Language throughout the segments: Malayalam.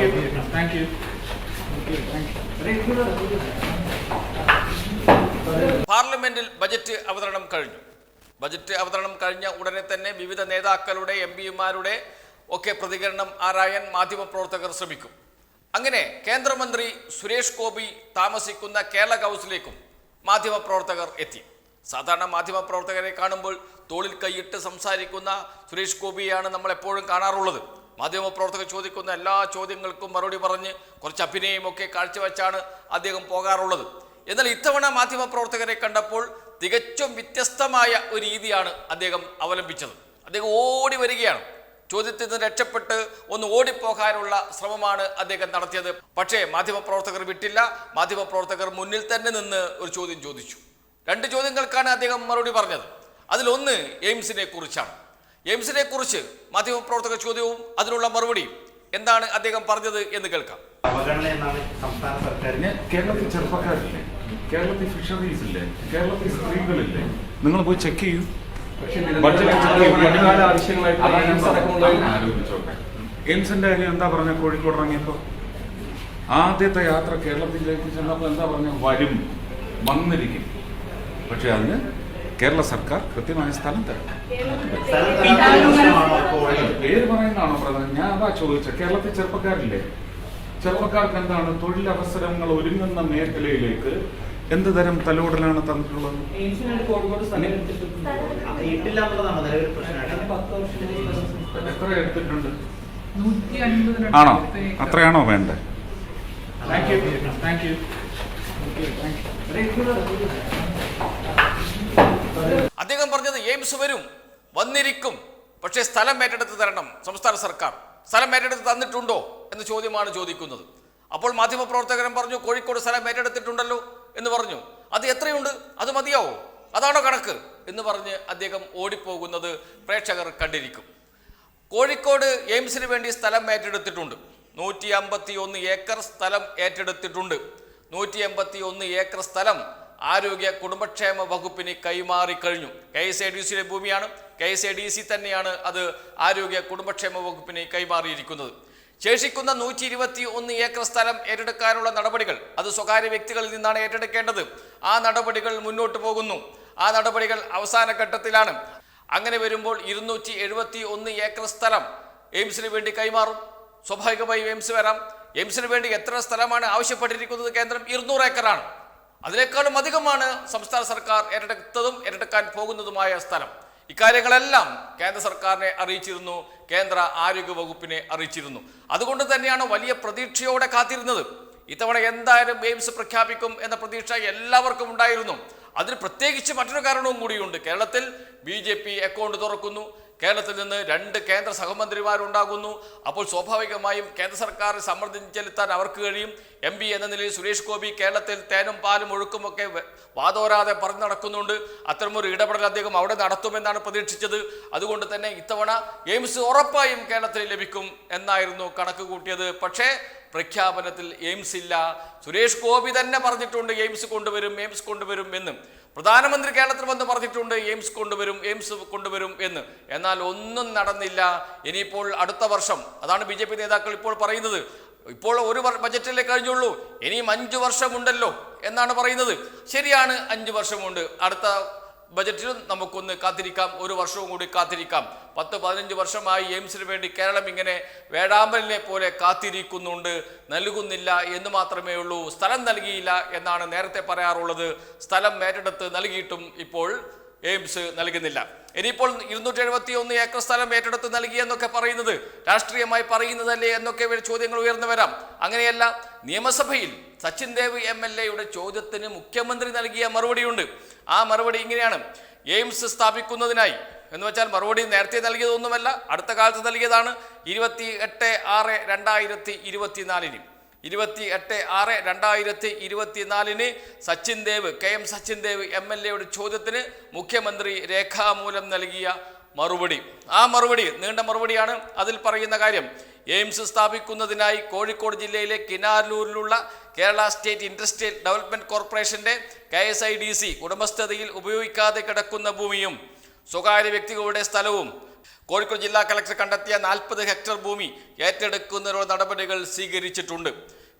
താങ്ക് യു താങ്ക് പാർലമെന്റിൽ ബജറ്റ് അവതരണം കഴിഞ്ഞു. ബജറ്റ് അവതരണം കഴിഞ്ഞ ഉടനെ തന്നെ വിവിധ നേതാക്കളുടെ എം പിമാരുടെ ഒക്കെ പ്രതികരണം ആരായാൻ മാധ്യമപ്രവർത്തകർ ശ്രമിക്കും. അങ്ങനെ കേന്ദ്രമന്ത്രി സുരേഷ് ഗോപി താമസിക്കുന്ന കേരള ഹൗസിലേക്കും മാധ്യമപ്രവർത്തകർ എത്തി. സാധാരണ മാധ്യമപ്രവർത്തകരെ കാണുമ്പോൾ തോളിൽ കൈയിട്ട് സംസാരിക്കുന്ന സുരേഷ് ഗോപിയാണ് നമ്മൾ എപ്പോഴും കാണാറുള്ളത്. മാധ്യമപ്രവർത്തകർ ചോദിക്കുന്ന എല്ലാ ചോദ്യങ്ങൾക്കും മറുപടി പറഞ്ഞ് കുറച്ച് അഭിനയമൊക്കെ കാഴ്ചവെച്ചാണ് അദ്ദേഹം പോകാറുള്ളത്. എന്നാൽ ഇത്തവണ മാധ്യമപ്രവർത്തകരെ കണ്ടപ്പോൾ തികച്ചും വ്യത്യസ്തമായ ഒരു രീതിയാണ് അദ്ദേഹം അവലംബിച്ചത്. അദ്ദേഹം ഓടി വരികയാണ്. ചോദ്യത്തിൽ നിന്ന് രക്ഷപ്പെട്ട് ഒന്ന് ഓടിപ്പോകാനുള്ള ശ്രമമാണ് അദ്ദേഹം നടത്തിയത്. പക്ഷേ മാധ്യമപ്രവർത്തകർ വിട്ടില്ല. മാധ്യമപ്രവർത്തകർ മുന്നിൽ തന്നെ നിന്ന് ഒരു ചോദ്യം ചോദിച്ചു. രണ്ട് ചോദ്യങ്ങൾക്കാണ് അദ്ദേഹം മറുപടി പറഞ്ഞത്. അതിലൊന്ന് എയിംസിനെ കുറിച്ചാണ്. എയിംസിനെ കുറിച്ച് മാധ്യമപ്രവർത്തക ചോദ്യവും അതിനുള്ള മറുപടിയും എന്താണ് അദ്ദേഹം പറഞ്ഞത് എന്ന് കേൾക്കാം. അവഗണന എന്നാണ് സംസ്ഥാന സർക്കാരിന് കേരളത്തിൽ ചെറുപ്പക്കാരില്ലേ? കേരളത്തിൽ ഫിഷറീസ് ഇല്ലേ കേരളത്തിൽ സ്ത്രീകളില്ലേ? നിങ്ങൾ പോയി ചെക്ക് ചെയ്യൂ. എയിംസിന്റെ കാര്യം എന്താ പറഞ്ഞ കോഴിക്കോട് ഇറങ്ങിയപ്പോ? ആദ്യത്തെ യാത്ര കേരളത്തിലേക്ക് ചെന്നപ്പോൾ എന്താ പറഞ്ഞ വരും. വന്നിരിക്കും. പക്ഷെ അതിന് കേരള സർക്കാർ കൃത്യമായ സ്ഥലം തരും പേര് പറയുന്നതാണോ പ്രധാനം? ഞാൻ അതാ ചോദിച്ചത്. കേരളത്തിൽ ചെറുപ്പക്കാരില്ലേ? ചെറുപ്പക്കാർക്ക് എന്താണ് തൊഴിലവസരങ്ങൾ ഒരുങ്ങുന്ന മേഖലയിലേക്ക് എന്ത് തരം തലോടലാണ് തന്നിട്ടുള്ളത്? എത്ര എടുത്തിട്ടുണ്ട്? ആണോ? അത്രയാണോ ആണോ അത്രയാണോ you thank you thank you അദ്ദേഹം പറഞ്ഞത് എയിംസ് വരും വന്നിരിക്കും. പക്ഷേ സ്ഥലം ഏറ്റെടുത്ത് തരണം സംസ്ഥാന സർക്കാർ. സ്ഥലം ഏറ്റെടുത്ത് തന്നിട്ടുണ്ടോ എന്ന ചോദ്യമാണ് ചോദിക്കുന്നത്. അപ്പോൾ മാധ്യമപ്രവർത്തകരൻ പറഞ്ഞു കോഴിക്കോട് സ്ഥലം ഏറ്റെടുത്തിട്ടുണ്ടല്ലോ എന്ന് പറഞ്ഞു. അത് എത്രയുണ്ട്? അത് മതിയാവോ? അതാണോ കണക്ക്? എന്ന് പറഞ്ഞ് അദ്ദേഹം ഓടിപ്പോകുന്നത് പ്രേക്ഷകർ കണ്ടിരിക്കും. കോഴിക്കോട് എയിംസിന് വേണ്ടി സ്ഥലം ഏറ്റെടുത്തിട്ടുണ്ട്. നൂറ്റി അമ്പത്തി ഒന്ന് ഏക്കർ സ്ഥലം ഏറ്റെടുത്തിട്ടുണ്ട്. നൂറ്റി എൺപത്തി ഒന്ന് ഏക്കർ സ്ഥലം ആരോഗ്യ കുടുംബക്ഷേമ വകുപ്പിന് കൈമാറി കഴിഞ്ഞു. കെ എസ് എ ഡി സിയുടെ ഭൂമിയാണ്. K S A D C തന്നെയാണ് അത് ആരോഗ്യ കുടുംബക്ഷേമ വകുപ്പിന് കൈമാറിയിരിക്കുന്നത്. ശേഷിക്കുന്ന നൂറ്റി ഇരുപത്തി ഒന്ന് ഏക്കർ സ്ഥലം ഏറ്റെടുക്കാനുള്ള നടപടികൾ അത് സ്വകാര്യ വ്യക്തികളിൽ നിന്നാണ് ഏറ്റെടുക്കേണ്ടത്. ആ നടപടികൾ മുന്നോട്ട് പോകുന്നു. ആ നടപടികൾ അവസാന ഘട്ടത്തിലാണ്. അങ്ങനെ വരുമ്പോൾ ഇരുന്നൂറ്റി എഴുപത്തി ഒന്ന് ഏക്കർ സ്ഥലം എയിംസിന് വേണ്ടി കൈമാറും. സ്വാഭാവികമായും എയിംസ് വരാം. എയിംസിന് വേണ്ടി എത്ര സ്ഥലമാണ് ആവശ്യപ്പെട്ടിരിക്കുന്നത് കേന്ദ്രം? ഇരുന്നൂറ് ഏക്കറാണ്. അതിനേക്കാളും അധികമാണ് സംസ്ഥാന സർക്കാർ ഏറ്റെടുത്തതും ഏറ്റെടുക്കാൻ പോകുന്നതുമായ സ്ഥലം. ഇക്കാര്യങ്ങളെല്ലാം കേന്ദ്ര സർക്കാരിനെ അറിയിച്ചിരുന്നു കേന്ദ്ര ആരോഗ്യ വകുപ്പിനെ അറിയിച്ചിരുന്നു. അതുകൊണ്ട് തന്നെയാണ് വലിയ പ്രതീക്ഷയോടെ കാത്തിരുന്നത്. ഇത്തവണ എന്തായാലും എയിംസ് പ്രഖ്യാപിക്കും എന്ന പ്രതീക്ഷ എല്ലാവർക്കും ഉണ്ടായിരുന്നു. അതിന് പ്രത്യേകിച്ച് മറ്റൊരു കാരണവും കൂടിയുണ്ട്. കേരളത്തിൽ ബി ജെ പി അക്കൗണ്ട് തുറക്കുന്നു. കേരളത്തിൽ നിന്ന് രണ്ട് കേന്ദ്ര സഹമന്ത്രിമാരുണ്ടാകുന്നു. അപ്പോൾ സ്വാഭാവികമായും കേന്ദ്ര സർക്കാർ സമ്മർദ്ദം ചെലുത്താൻ അവർക്ക് കഴിയും. എം പി എന്ന നിലയിൽ സുരേഷ് ഗോപി കേരളത്തിൽ തേനും പാലും ഒഴുക്കുമൊക്കെ വാതോരാതെ പറഞ്ഞു നടക്കുന്നുണ്ട്. അത്തരമൊരു ഇടപെടൽ അദ്ദേഹം അവിടെ നടത്തുമെന്നാണ് പ്രതീക്ഷിച്ചത്. അതുകൊണ്ട് തന്നെ ഇത്തവണ എയിംസ് ഉറപ്പായും കേരളത്തിൽ ലഭിക്കും എന്നായിരുന്നു കണക്ക് കൂട്ടിയത്. പക്ഷേ പ്രഖ്യാപനത്തിൽ എയിംസ് ഇല്ല. സുരേഷ് ഗോപി തന്നെ പറഞ്ഞിട്ടുണ്ട് എയിംസ് കൊണ്ടുവരും എയിംസ് കൊണ്ടുവരും എന്നും. പ്രധാനമന്ത്രി കേരളത്തിൽ വന്ന് പറഞ്ഞിട്ടുണ്ട് എയിംസ് കൊണ്ടുവരും എയിംസ് കൊണ്ടുവരും എന്ന്. എന്നാൽ ഒന്നും നടന്നില്ല. ഇനിയിപ്പോൾ അടുത്ത വർഷം അതാണ് ബി നേതാക്കൾ ഇപ്പോൾ പറയുന്നത്. ഇപ്പോൾ ഒരു ബജറ്റല്ലേ കഴിഞ്ഞുള്ളൂ. ഇനിയും അഞ്ചു വർഷമുണ്ടല്ലോ എന്നാണ് പറയുന്നത്. ശരിയാണ് അഞ്ചു വർഷമുണ്ട്. അടുത്ത ബജറ്റിലും നമുക്കൊന്ന് കാത്തിരിക്കാം. ഒരു വർഷവും കൂടി കാത്തിരിക്കാം. പത്ത് പതിനഞ്ച് വർഷമായി എയിംസിന് വേണ്ടി കേരളം ഇങ്ങനെ വേഴാമ്പലിനെ പോലെ കാത്തിരിക്കുന്നുണ്ട്. നൽകുന്നില്ല എന്ന് മാത്രമേ ഉള്ളൂ. സ്ഥലം നൽകിയില്ല എന്നാണ് നേരത്തെ പറയാറുള്ളത്. സ്ഥലം ഏറ്റെടുത്ത് നൽകിയിട്ടും ഇപ്പോൾ എയിംസ് നൽകുന്നില്ല. ഇനിയിപ്പോൾ ഇരുന്നൂറ്റി എഴുപത്തി ഒന്ന് ഏക്കർ സ്ഥലം ഏറ്റെടുത്ത് നൽകി എന്നൊക്കെ പറയുന്നത് രാഷ്ട്രീയമായി പറയുന്നതല്ലേ എന്നൊക്കെ ചോദ്യങ്ങൾ ഉയർന്നു വരാം. അങ്ങനെയല്ല നിയമസഭയിൽ സച്ചിൻ ദേവ് എം എൽ എയുടെ ചോദ്യത്തിന് മുഖ്യമന്ത്രി നൽകിയ മറുപടിയുണ്ട്. ആ മറുപടി ഇങ്ങനെയാണ്. എയിംസ് സ്ഥാപിക്കുന്നതിനായി എന്ന് വെച്ചാൽ മറുപടി നേരത്തെ നൽകിയതൊന്നുമല്ല അടുത്ത കാലത്ത് നൽകിയതാണ് ഇരുപത്തി എട്ട് ആറ് രണ്ടായിരത്തി ഇരുപത്തിനാലിന്. ഇരുപത്തി എട്ട് ആറ് രണ്ടായിരത്തി ഇരുപത്തിനാലിന് Sachin Dev K M Sachin Dev M L എയുടെ ചോദ്യത്തിന് മുഖ്യമന്ത്രി രേഖാമൂലം നൽകിയ മറുപടി. ആ മറുപടി നീണ്ട മറുപടിയാണ് അതിൽ പറയുന്ന കാര്യം. എയിംസ് സ്ഥാപിക്കുന്നതിനായി കോഴിക്കോട് ജില്ലയിലെ കിനാലൂരിലുള്ള കേരള സ്റ്റേറ്റ് ഇൻഡസ്ട്രിയൽ ഡെവലപ്മെന്റ് കോർപ്പറേഷന്റെ K S I D C ഉടമസ്ഥതയിൽ ഉപയോഗിക്കാതെ കിടക്കുന്ന ഭൂമിയും സ്വകാര്യ വ്യക്തികളുടെ സ്ഥലവും കോഴിക്കോട് ജില്ലാ കളക്ടർ കണ്ടെത്തിയ നാൽപ്പത് ഹെക്ടർ ഭൂമി ഏറ്റെടുക്കുന്നതിനുള്ള നടപടികൾ സ്വീകരിച്ചിട്ടുണ്ട്.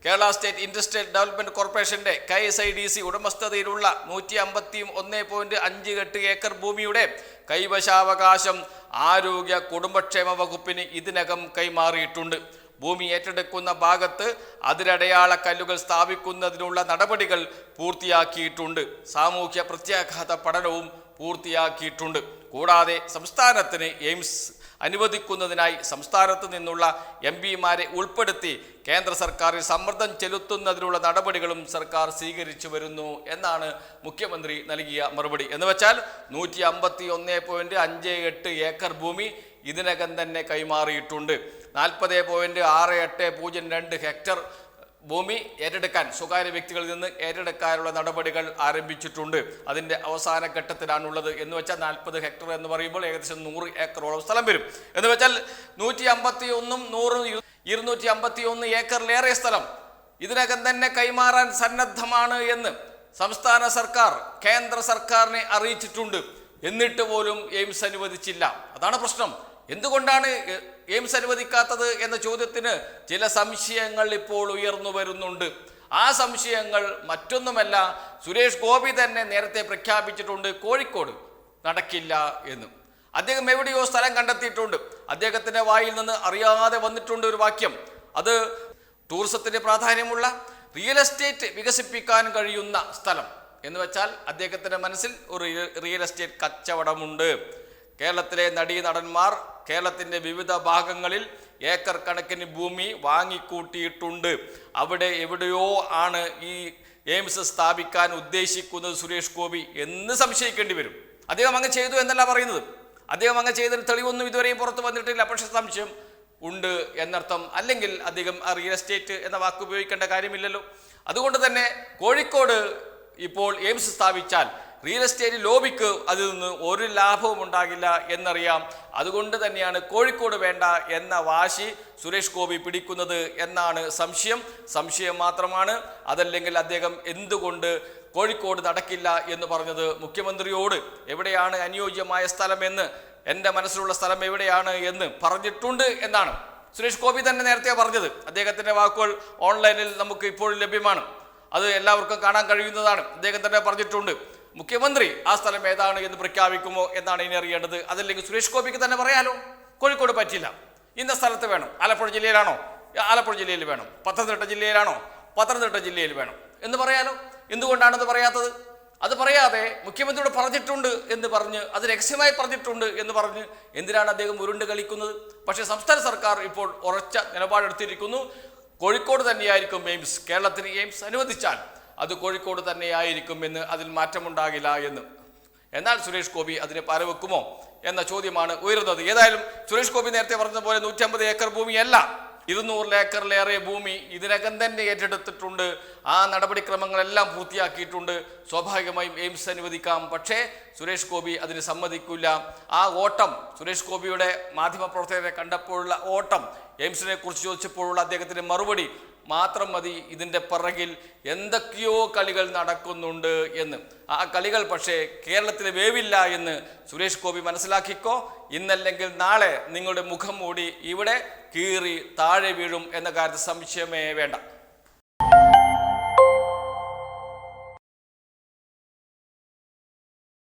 കേരള സ്റ്റേറ്റ് ഇൻഡസ്ട്രിയൽ ഡെവലപ്മെന്റ് കോർപ്പറേഷന്റെ K S I D C ഉടമസ്ഥതയിലുള്ള നൂറ്റി അമ്പത്തി ഒന്ന് പോയിന്റ് അഞ്ച് എട്ട് ഏക്കർ ഭൂമിയുടെ കൈവശാവകാശം ആരോഗ്യ കുടുംബക്ഷേമ വകുപ്പിന് ഇതിനകം കൈമാറിയിട്ടുണ്ട്. ഭൂമി ഏറ്റെടുക്കുന്ന ഭാഗത്ത് അതിരടയാള കല്ലുകൾ സ്ഥാപിക്കുന്നതിനുള്ള നടപടികൾ പൂർത്തിയാക്കിയിട്ടുണ്ട്. സാമൂഹ്യ പ്രത്യാഘാത പഠനവും പൂർത്തിയാക്കിയിട്ടുണ്ട്. കൂടാതെ സംസ്ഥാനത്തിന് എയിംസ് അനുവദിക്കുന്നതിനായി സംസ്ഥാനത്ത് നിന്നുള്ള എം പിമാരെ ഉൾപ്പെടുത്തി കേന്ദ്ര സർക്കാരിൽ സമ്മർദ്ദം ചെലുത്തുന്നതിനുള്ള നടപടികളും സർക്കാർ സ്വീകരിച്ചു വരുന്നു എന്നാണ് മുഖ്യമന്ത്രി നൽകിയ മറുപടി. എന്ന് വെച്ചാൽ നൂറ്റി അമ്പത്തി ഒന്ന് പോയിന്റ് അഞ്ച് എട്ട് ഏക്കർ ഭൂമി ഇതിനകം തന്നെ കൈമാറിയിട്ടുണ്ട്. നാൽപ്പത് പോയിന്റ് ആറ് എട്ട് പൂജ്യം രണ്ട് ഹെക്ടർ ഭൂമി ഏറ്റെടുക്കാൻ സ്വകാര്യ വ്യക്തികളിൽ നിന്ന് ഏറ്റെടുക്കാനുള്ള നടപടികൾ ആരംഭിച്ചിട്ടുണ്ട്. അതിന്റെ അവസാന ഘട്ടത്തിലാണുള്ളത്. എന്ന് വെച്ചാൽ നാൽപ്പത് ഹെക്ടർ എന്ന് പറയുമ്പോൾ ഏകദേശം നൂറ് ഏക്കറോളം സ്ഥലം വരും. എന്ന് വെച്ചാൽ നൂറ്റി അമ്പത്തി ഒന്നും നൂറും ഇരു- ഇരുന്നൂറ്റി അമ്പത്തി ഒന്ന് ഏക്കറിലേറെ സ്ഥലം. ഇതിനകം തന്നെ കൈമാറാൻ സന്നദ്ധമാണ് എന്ന് സംസ്ഥാന സർക്കാർ കേന്ദ്ര സർക്കാരിനെ അറിയിച്ചിട്ടുണ്ട്. എന്നിട്ട് പോലും എയിംസ് അനുവദിച്ചില്ല. അതാണ് പ്രശ്നം. എന്തുകൊണ്ടാണ് എയിംസ് അനുവദിക്കാത്തത് എന്ന ചോദ്യത്തിന് ചില സംശയങ്ങൾ ഇപ്പോൾ ഉയർന്നു വരുന്നുണ്ട്. ആ സംശയങ്ങൾ മറ്റൊന്നുമല്ല സുരേഷ് ഗോപി തന്നെ നേരത്തെ പ്രഖ്യാപിച്ചിട്ടുണ്ട് കോഴിക്കോട് നടക്കില്ല എന്ന്. അദ്ദേഹം എവിടെയോ സ്ഥലം കണ്ടെത്തിയിട്ടുണ്ട്. അദ്ദേഹത്തിന്റെ വായിൽ നിന്ന് അറിയാതെ വന്നിട്ടുണ്ട് ഒരു വാക്യം. അത് ടൂറിസത്തിന് പ്രാധാന്യമുള്ള റിയൽ എസ്റ്റേറ്റ് വികസിപ്പിക്കാൻ കഴിയുന്ന സ്ഥലം എന്ന് വെച്ചാൽ അദ്ദേഹത്തിന്റെ മനസ്സിൽ ഒരു റിയൽ എസ്റ്റേറ്റ് കച്ചവടമുണ്ട്. കേരളത്തിലെ നടീനടന്മാർ കേരളത്തിന്റെ വിവിധ ഭാഗങ്ങളിൽ ഏക്കർ കണക്കിന് ഭൂമി വാങ്ങിക്കൂട്ടിയിട്ടുണ്ട്. അവിടെ എവിടെയോ ആണ് ഈ എയിംസ് സ്ഥാപിക്കാൻ ഉദ്ദേശിക്കുന്നത് സുരേഷ് ഗോപി എന്ന് സംശയിക്കേണ്ടി വരും. അദ്ദേഹം അങ്ങ് ചെയ്തു എന്നല്ല പറയുന്നത്. അദ്ദേഹം അങ്ങ് ചെയ്തതിന് തെളിവൊന്നും ഇതുവരെയും പുറത്തു വന്നിട്ടില്ല. പക്ഷെ സംശയം ഉണ്ട് എന്നർത്ഥം. അല്ലെങ്കിൽ അധികം റിയൽ എസ്റ്റേറ്റ് എന്ന വാക്ക് ഉപയോഗിക്കേണ്ട കാര്യമില്ലല്ലോ. അതുകൊണ്ട് തന്നെ കോഴിക്കോട് ഇപ്പോൾ എയിംസ് സ്ഥാപിച്ചാൽ റിയൽ എസ്റ്റേറ്റ് ലോബിക്ക് അതിൽ നിന്ന് ഒരു ലാഭവും ഉണ്ടാകില്ല എന്നറിയാം. അതുകൊണ്ട് തന്നെയാണ് കോഴിക്കോട് വേണ്ട എന്ന വാശി സുരേഷ് ഗോപി പിടിക്കുന്നത് എന്നാണ് സംശയം. സംശയം മാത്രമാണ്. അതല്ലെങ്കിൽ അദ്ദേഹം എന്തുകൊണ്ട് കോഴിക്കോട് നടക്കില്ല എന്ന് പറഞ്ഞത് മുഖ്യമന്ത്രിയോട്? എവിടെയാണ് അനുയോജ്യമായ സ്ഥലമെന്ന് എന്റെ മനസ്സിലുള്ള സ്ഥലം എവിടെയാണ് എന്ന് പറഞ്ഞിട്ടുണ്ട് എന്നാണ്. സുരേഷ് ഗോപി തന്നെ നേരത്തെ പറഞ്ഞത്. അദ്ദേഹത്തിന്റെ വാക്കുകൾ ഓൺലൈനിൽ നമുക്ക് ഇപ്പോഴും ലഭ്യമാണ്. അത് എല്ലാവർക്കും കാണാൻ കഴിയുന്നതാണ്. അദ്ദേഹം തന്നെ പറഞ്ഞിട്ടുണ്ട്. മുഖ്യമന്ത്രി ആ സ്ഥലം ഏതാണ് എന്ന് പ്രഖ്യാപിക്കുമോ എന്നാണ് ഇനി അറിയേണ്ടത്. അതല്ലെങ്കിൽ സുരേഷ് ഗോപിക്ക് തന്നെ പറയാലോ? കോഴിക്കോട് പറ്റില്ല. ഇന്ന സ്ഥലത്ത് വേണം. ആലപ്പുഴ ജില്ലയിലാണോ? ആലപ്പുഴ ജില്ലയിൽ വേണം. പത്തനംതിട്ട ജില്ലയിലാണോ? പത്തനംതിട്ട ജില്ലയിൽ വേണം. എന്ന് പറയാലോ? എന്തുകൊണ്ടാണത് പറയാത്തത്? അത് പറയാതെ മുഖ്യമന്ത്രിയോട് പറഞ്ഞിട്ടുണ്ട് എന്ന് പറഞ്ഞ് അത് രഹസ്യമായി പറഞ്ഞിട്ടുണ്ട് എന്ന് പറഞ്ഞ് എന്തിനാണ് അദ്ദേഹം ഉരുണ്ട് കളിക്കുന്നത്? പക്ഷേ സംസ്ഥാന സർക്കാർ ഇപ്പോൾ ഉറച്ച നിലപാടെടുത്തിരിക്കുന്നു. കോഴിക്കോട് തന്നെയായിരിക്കും എയിംസ്. കേരളത്തിന് എയിംസ് അനുവദിച്ചാൽ അത് കോഴിക്കോട് തന്നെയായിരിക്കും എന്ന് അതിൽ മാറ്റമുണ്ടാകില്ല എന്ന്. എന്നാൽ സുരേഷ് ഗോപി അതിന് പരവെക്കുമോ എന്ന ചോദ്യമാണ് ഉയരുന്നത്. ഏതായാലും സുരേഷ് ഗോപി നേരത്തെ പറഞ്ഞതുപോലെ നൂറ്റമ്പത് ഏക്കർ ഭൂമിയല്ല. ഇരുന്നൂറ് ഏക്കറിലേറെ ഭൂമി ഇതിനകം തന്നെ ഏറ്റെടുത്തിട്ടുണ്ട്. ആ നടപടിക്രമങ്ങളെല്ലാം പൂർത്തിയാക്കിയിട്ടുണ്ട്. സ്വാഭാവികമായും എയിംസ് അനുവദിക്കാം. പക്ഷേ സുരേഷ് ഗോപി അതിന് സമ്മതിക്കില്ല. ആ ഓട്ടം സുരേഷ് ഗോപിയുടെ മാധ്യമപ്രവർത്തകരെ കണ്ടപ്പോഴുള്ള ഓട്ടം എയിംസിനെ കുറിച്ച് ചോദിച്ചപ്പോഴുള്ള അദ്ദേഹത്തിന്റെ മറുപടി മാത്രം മതി ഇതിന്റെ പിറകിൽ എന്തൊക്കെയോ കളികൾ നടക്കുന്നുണ്ട് എന്ന്. ആ കളികൾ പക്ഷേ കേരളത്തിൽ വേവില്ല എന്ന് സുരേഷ് ഗോപി മനസ്സിലാക്കിക്കോ. ഇന്നല്ലെങ്കിൽ നാളെ നിങ്ങളുടെ മുഖം മൂടി ഇവിടെ കീറി താഴെ വീഴും എന്ന കാര്യത്തിൽ സംശയമേ വേണ്ട.